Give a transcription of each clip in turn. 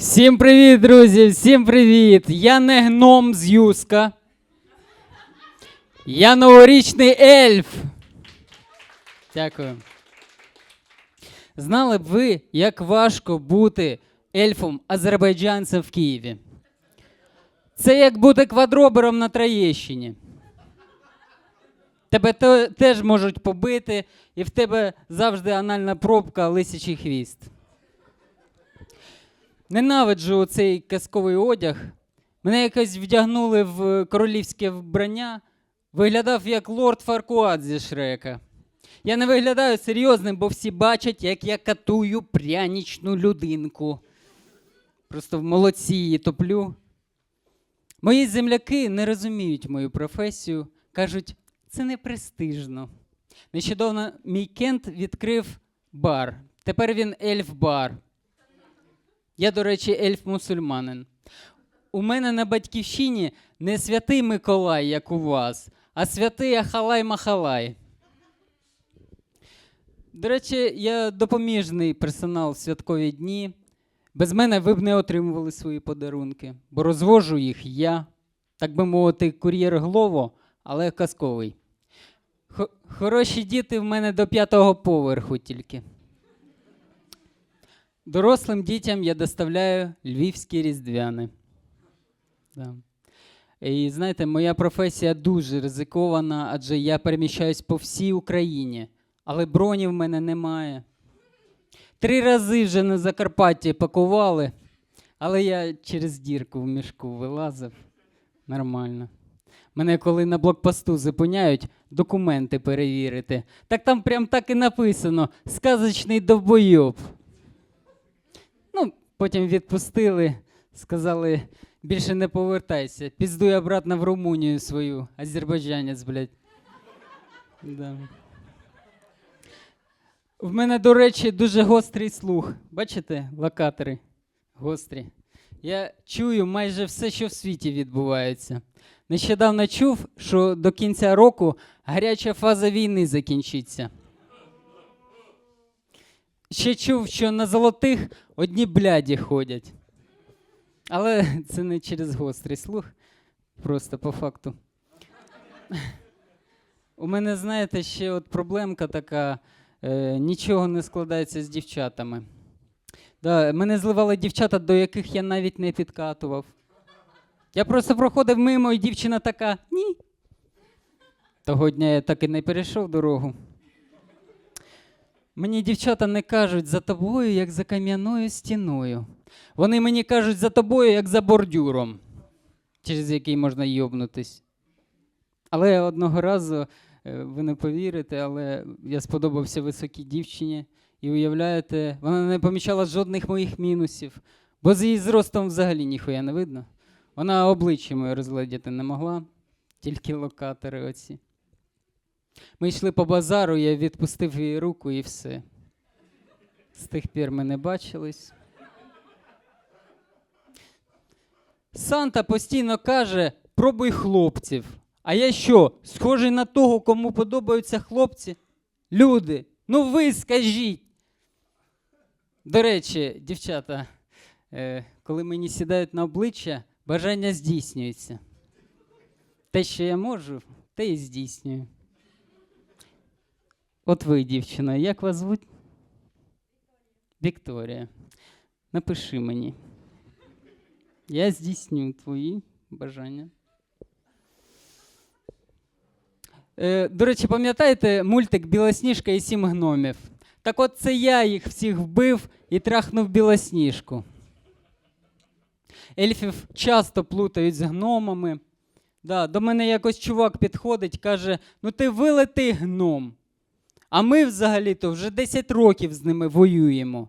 Всім привіт, друзі! Всім привіт! Я не гном з Юска. Я новорічний ельф. Дякую. Знали б ви, як важко бути ельфом азербайджанцем в Києві? Це як бути квадробером на Троєщині. Тебе теж можуть побити, і в тебе завжди анальна пробка, лисячий хвіст. Ненавиджу цей казковий одяг. Мене якось вдягнули в королівське вбрання, виглядав як лорд Фаркуат зі Шрека. Я не виглядаю серйозним, бо всі бачать, як я катую прянічну людинку. Просто в молодці її топлю. Мої земляки не розуміють мою професію, кажуть, це не престижно. Нещодавно мій кент відкрив бар. Тепер він ельф-бар. Я, до речі, ельф-мусульманин. У мене на батьківщині не святий Миколай, як у вас, а святий Ахалай-Махалай. До речі, я допоміжний персонал в святкові дні. Без мене ви б не отримували свої подарунки, бо розвожу їх я, так би мовити, кур'єр Глово, але казковий. Хо- Хороші діти в мене до п'ятого поверху тільки. Дорослим дітям я доставляю львівські різдвяни. Да. І знаєте, моя професія дуже ризикована, адже я переміщаюсь по всій Україні, але броні в мене немає. Три рази вже на Закарпатті пакували, але я через дірку в мішку вилазив. Нормально. Мене коли на блокпосту зупиняють документи перевірити, так там прям так і написано: сказочний довбойоб. Потім відпустили, сказали, більше не повертайся. Піздуй обратно в Румунію свою, азербайджанець, блядь. Да. В мене, до речі, дуже гострий слух. Бачите, локатори гострі. Я чую майже все, що в світі відбувається. Нещодавно чув, що до кінця року гаряча фаза війни закінчиться. Ще чув, що на золотих одні бляді ходять. Але це не через гострий слух, просто по факту. У мене, знаєте, ще от проблемка така: е, нічого не складається з дівчатами. Да, мене зливали дівчата, до яких я навіть не підкатував. Я просто проходив мимо, і дівчина така ні. Того дня я так і не перейшов дорогу. Мені дівчата не кажуть за тобою, як за кам'яною стіною. Вони мені кажуть за тобою, як за бордюром, через який можна йобнутись. Але одного разу, е, ви не повірите, але я сподобався високій дівчині. І уявляєте, вона не помічала жодних моїх мінусів, бо з її зростом взагалі ніхуя не видно. Вона обличчя моє розглядіти не могла, тільки локатори оці. Ми йшли по базару, я відпустив її руку і все. З тих пір ми не бачились. Санта постійно каже: пробуй хлопців. А я що, схожий на того, кому подобаються хлопці? Люди, ну ви скажіть. До речі, дівчата, е, коли мені сідають на обличчя, бажання здійснюється. Те, що я можу, те і здійснюю. От ви, дівчина, як вас звуть? Вікторія. Напиши мені. Я здійсню твої бажання. Е, до речі, пам'ятаєте мультик Білосніжка і сім гномів? Так от це я їх всіх вбив і трахнув білосніжку. Ельфів часто плутають з гномами. Да, до мене якось чувак підходить, каже: ну ти вилетий гном. А ми взагалі-то вже 10 років з ними воюємо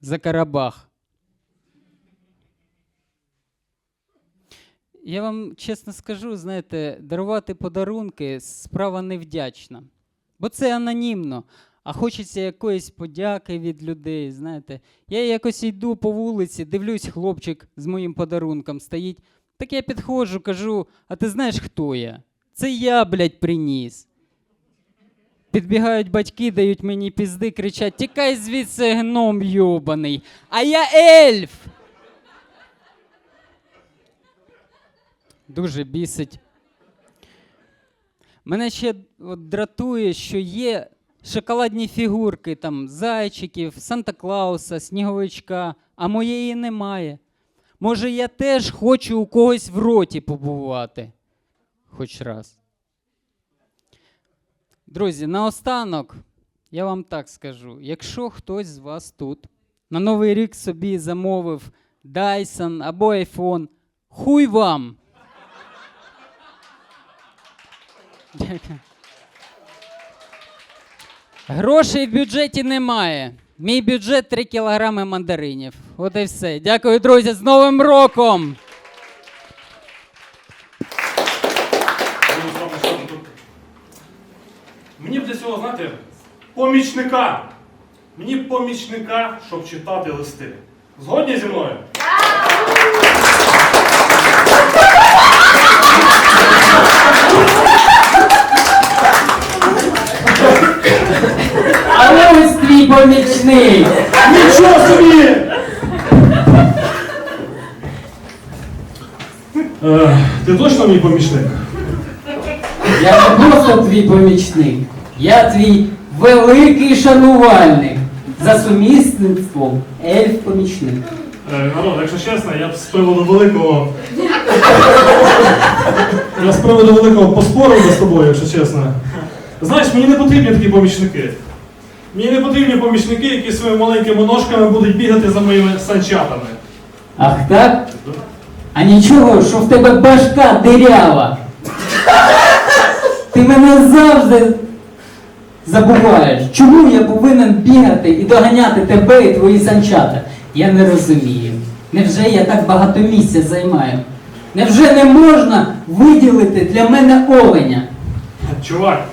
за Карабах. Я вам чесно скажу, знаєте, дарувати подарунки справа невдячна. Бо це анонімно, а хочеться якоїсь подяки від людей. Знаєте, я якось йду по вулиці, дивлюсь, хлопчик з моїм подарунком стоїть. Так я підходжу, кажу: а ти знаєш, хто я? Це я, блядь, приніс. Підбігають батьки, дають мені пізди, кричать: Тікай звідси гном йобаний, а я ельф. Дуже бісить. Мене ще от, дратує, що є шоколадні фігурки, там зайчиків, Санта Клауса, Сніговичка, а моєї немає. Може, я теж хочу у когось в роті побувати хоч раз. Друзі, наостанок я вам так скажу: якщо хтось з вас тут на Новий рік собі замовив Dyson або iPhone, хуй вам! Грошей в бюджеті немає. Мій бюджет 3 кілограми мандаринів. От і все. Дякую, друзі, з Новим роком! Ну, зробимо що тут. Мені б для цього, знаєте, помічника. Мені б помічника, щоб читати листи. Згодні зі мною? Але ось твій помічник! Нічого собі! Е, ти точно мій помічник? Я не просто твій помічник. Я твій великий шанувальник. За сумісництвом ельф-помічник. Е, народ, якщо чесно, я б з приводу великого. Я з приводу великого поспорив би з тобою, якщо чесно. Знаєш, мені не потрібні такі помічники. Мені не потрібні помічники, які своїми маленькими ножками будуть бігати за моїми санчатами. Ах так? А нічого, що в тебе башка дирява. Ти мене завжди забуваєш. Чому я повинен бігати і доганяти тебе і твої санчата? Я не розумію. Невже я так багато місця займаю? Невже не можна виділити для мене оленя? Чувак,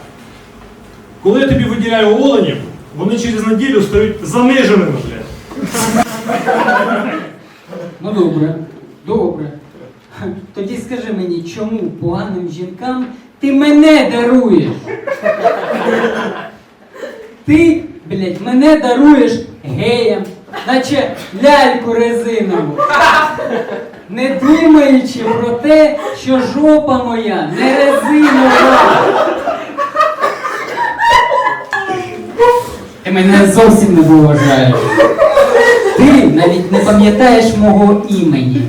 коли я тобі виділяю оленів, вони через неділю стають заниженими, блядь. Ну добре, добре. Тоді скажи мені, чому поганим жінкам ти мене даруєш? Ти, блядь, мене даруєш геям, наче ляльку резинову. Не думаючи про те, що жопа моя не резинова. Ти мене зовсім не поважаєш. Ти навіть не пам'ятаєш мого імені.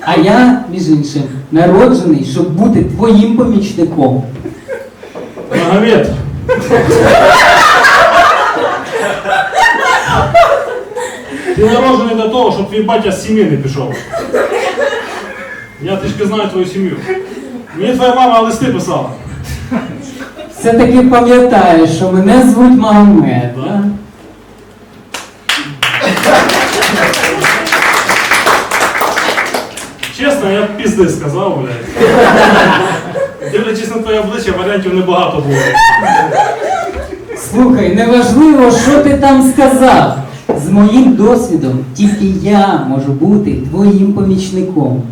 А я, між іншим, народжений, щоб бути твоїм помічником. Магомед. Ти народжений для того, щоб твій батя з сім'ї не пішов. Я трішки знаю твою сім'ю. Мені твоя мама листи писала. Все-таки пам'ятаєш, що мене звуть Магомед. Да. Пізди сказав, блядь. Дивлячись на твоє обличчя, варіантів небагато було. Слухай, неважливо, що ти там сказав. З моїм досвідом тільки я можу бути твоїм помічником.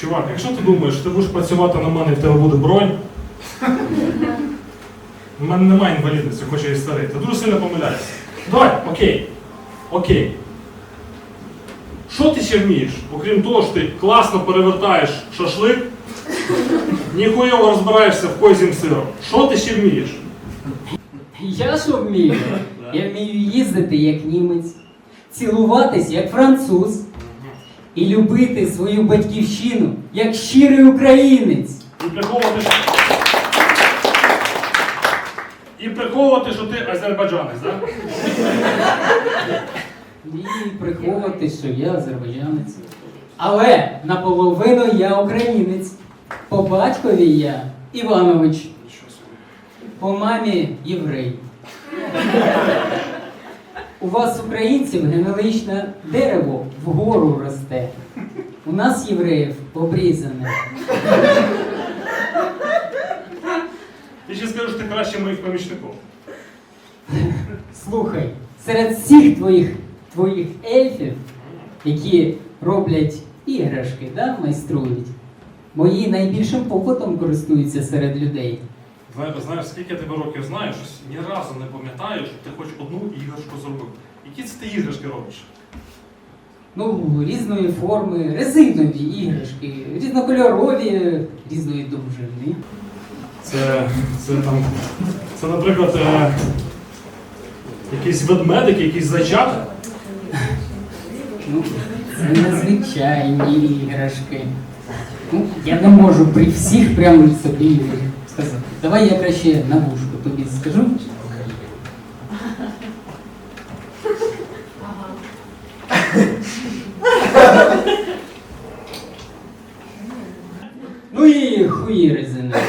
Чувак, якщо ти думаєш, що ти будеш працювати на мене і в тебе буде бронь. У мене немає інвалідності, хоч я і старий. Ти дуже сильно помиляєшся. Давай, окей. Окей. Що ти ще вмієш? Окрім того, що ти класно перевертаєш шашлик, ніхуйово розбираєшся в козім сиром. Що ти ще вмієш? Я що вмію? Я вмію їздити як німець, цілуватись як француз і любити свою батьківщину як щирий українець. І приховувати, що... І приховувати, що ти азербайджанець, так? І приховувати, що я азербайджанець. Але наполовину я українець. По батькові я Іванович, по мамі єврей. У вас, українців, генеалогічне дерево вгору росте. У нас євреїв обрізане. Ти ще скажеш, що ти краще моїх помічників. Слухай, серед всіх твоїх, твоїх ельфів, які роблять іграшки, да, майструють, мої найбільшим попитом користуються серед людей. Знаєш, знаєш, скільки я тебе років знаю, ні разу не пам'ятаю, що ти хоч одну іграшку зробив. Які це ти іграшки робиш? Ну, різної форми, резинові іграшки, різнокольорові, різної довжини. Це, це там. Це, наприклад, е, якісь ведмедики, якісь зайчата. Ну, це незвичайні іграшки. Ну, я не можу при всіх прямо собі сказати. Давай я краще на вушку тобі скажу. Ну і хуї резинові.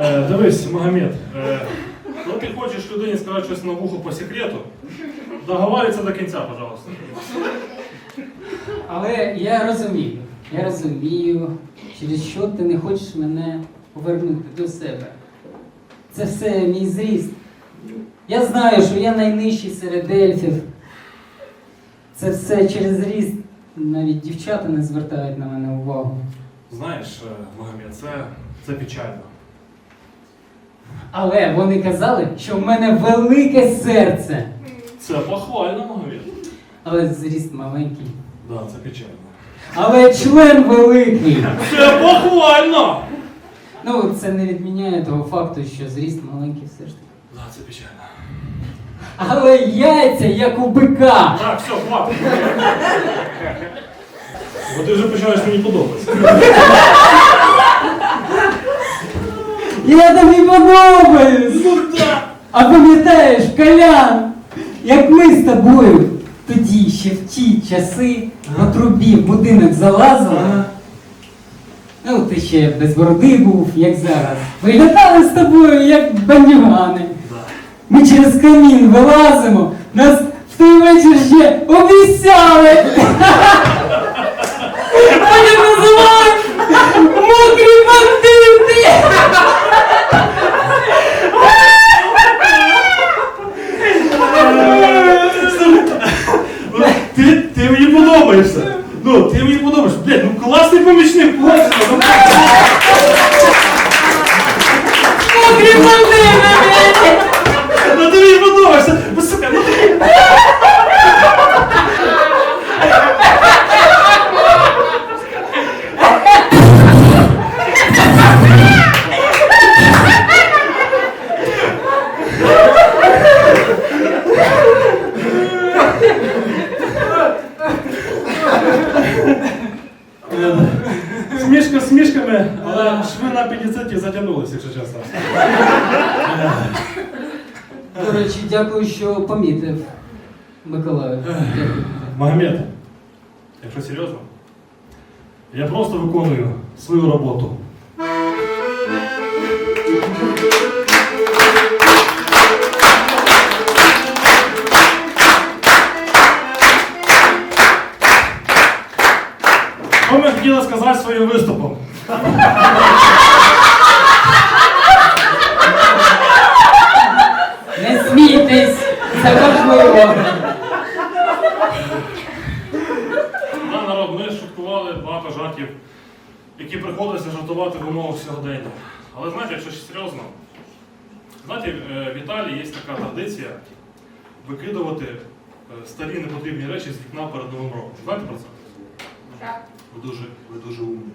Е, дивись, Магомед, е, коли ти хочеш людині сказати щось на вухо по секрету, договарюйся до кінця, пожалуйста. Але я розумію, я розумію, через що ти не хочеш мене повернути до себе. Це все мій зріст. Я знаю, що я найнижчий серед ельфів. Це все через зріст. Навіть дівчата не звертають на мене увагу. Знаєш, е, Магомед, це, це печально. Але вони казали, що в мене велике серце. Це похвально, Магомед. Але зріст маленький. Да, це печально. Але член великий. Це похвально! Ну, це не відміняє того факту, що зріст маленький все ж таки. Да, це печально. Але яйця, як у бика. Так, все, хватить. Бо ти вже починаєш мені подобатися. Я тобі подобаюсь! А пам'ятаєш, Колян, як ми з тобою тоді ще в ті часи по трубі в будинок залазили. Ну, ти ще без бороди був, як зараз. Виглядали з тобою, як бандюгани. Ми через камін вилазимо, нас в той вечір ще обіцяли. Вони називають мокрі бандити. Ну, Ти, ти мені подобаєшся. Ну, ти мені подобаєшся. Блядь, ну класний помічник, хлопці. Смішка смішками, але шви на апендициті затягнулися, якщо чесно. До речі, дякую, що помітив Миколаю. Дякую. Магомед, якщо серйозно, я просто виконую свою роботу. Ми сказати своїм виступом? Не смійтесь, це важливо. Да, народ, ми шуткували багато жартів, які приходилося жартувати в умовах сьогодення. Але знаєте, якщо ще серйозно, знаєте, е, в Італії є така традиція викидувати е, старі непотрібні речі з вікна перед Новим роком. Знаєте про це? Так. Ви дуже, ви дуже умні.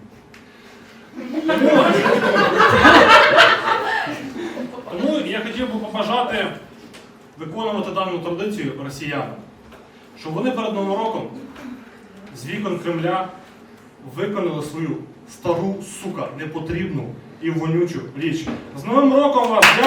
Тому я хотів би побажати виконувати дану традицію росіянам, щоб вони перед Новим роком з вікон Кремля виконали свою стару, сука, непотрібну і вонючу річ. З Новим роком вас! Дякую!